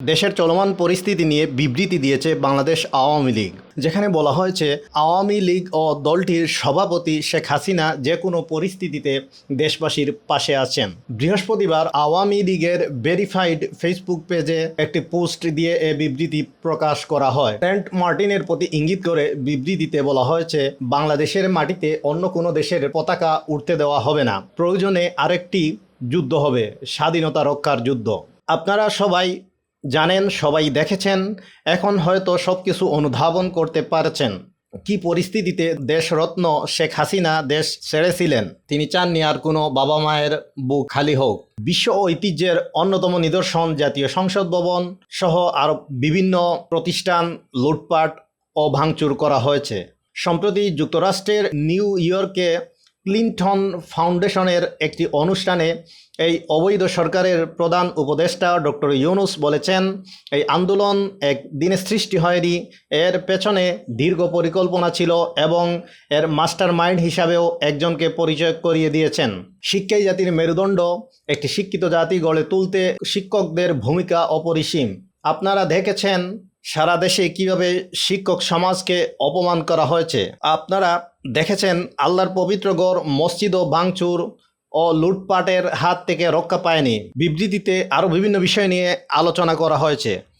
দেশের চলমান পরিস্থিতি নিয়ে বিবৃতি দিয়েছে বাংলাদেশ আওয়ামী লীগ, যেখানে বলা হয়েছে, আওয়ামী লীগ ও দলটির সভাপতি শেখ হাসিনা যে কোনো পরিস্থিতিতে দেশবাসীর পাশে আছেন। বৃহস্পতিবার আওয়ামী লীগের ভেরিফাইড ফেসবুক পেজে একটি পোস্ট দিয়ে এ বিবৃতি প্রকাশ করা হয়। সেন্ট মার্টিনের প্রতি ইঙ্গিত করে বিবৃতিতে বলা হয়েছে, বাংলাদেশের মাটিতে অন্য কোনো দেশের পতাকা উঠতে দেওয়া হবে না। প্রয়োজনে আরেকটি যুদ্ধ হবে, স্বাধীনতা রক্ষার যুদ্ধ। আপনারা সবাই জানেন, সবাই দেখেছেন, এখন হয়তো সব কিছু অনুধাবন করতে পারছেন। কি পরিস্থিতিতে দেশরত্ন শেখ হাসিনা দেশ ছেড়েছিলেন, তিনি চাননি আর কোনো বাবা মায়ের বুক খালি হোক। বিশ্ব ঐতিহ্যের অন্যতম নিদর্শন জাতীয় সংসদ ভবন সহ আরও বিভিন্ন প্রতিষ্ঠান লুটপাট ও ভাঙচুর করা হয়েছে। সম্প্রতি যুক্তরাষ্ট্রের নিউ ইয়র্কে ক্লিন্টন ফাউন্ডেশনের একটি অনুষ্ঠানে এই অবৈধ সরকারের প্রধান উপদেষ্টা ডক্টর ইউনুস বলেছেন, এই আন্দোলন এক দিনে সৃষ্টি হয়নি, এর পেছনে দীর্ঘ পরিকল্পনা ছিল এবং এর মাস্টার মাইন্ড হিসাবেও একজনকে পরিচয় করিয়ে দিয়েছেন। শিক্ষাই জাতির মেরুদণ্ড, একটি শিক্ষিত জাতি গড়ে তুলতে শিক্ষকদের ভূমিকা অপরিসীম। আপনারা দেখেছেন সারা দেশে কীভাবে শিক্ষক সমাজকে অপমান করা হয়েছে? আপনারা দেখেছেন আল্লাহর পবিত্র গড় মসজিদ ও ভাঙচুর ও লুটপাটের হাত থেকে রক্ষা পায়নি। বিবৃতিতে আরও বিভিন্ন বিষয় নিয়ে আলোচনা করা হয়েছে।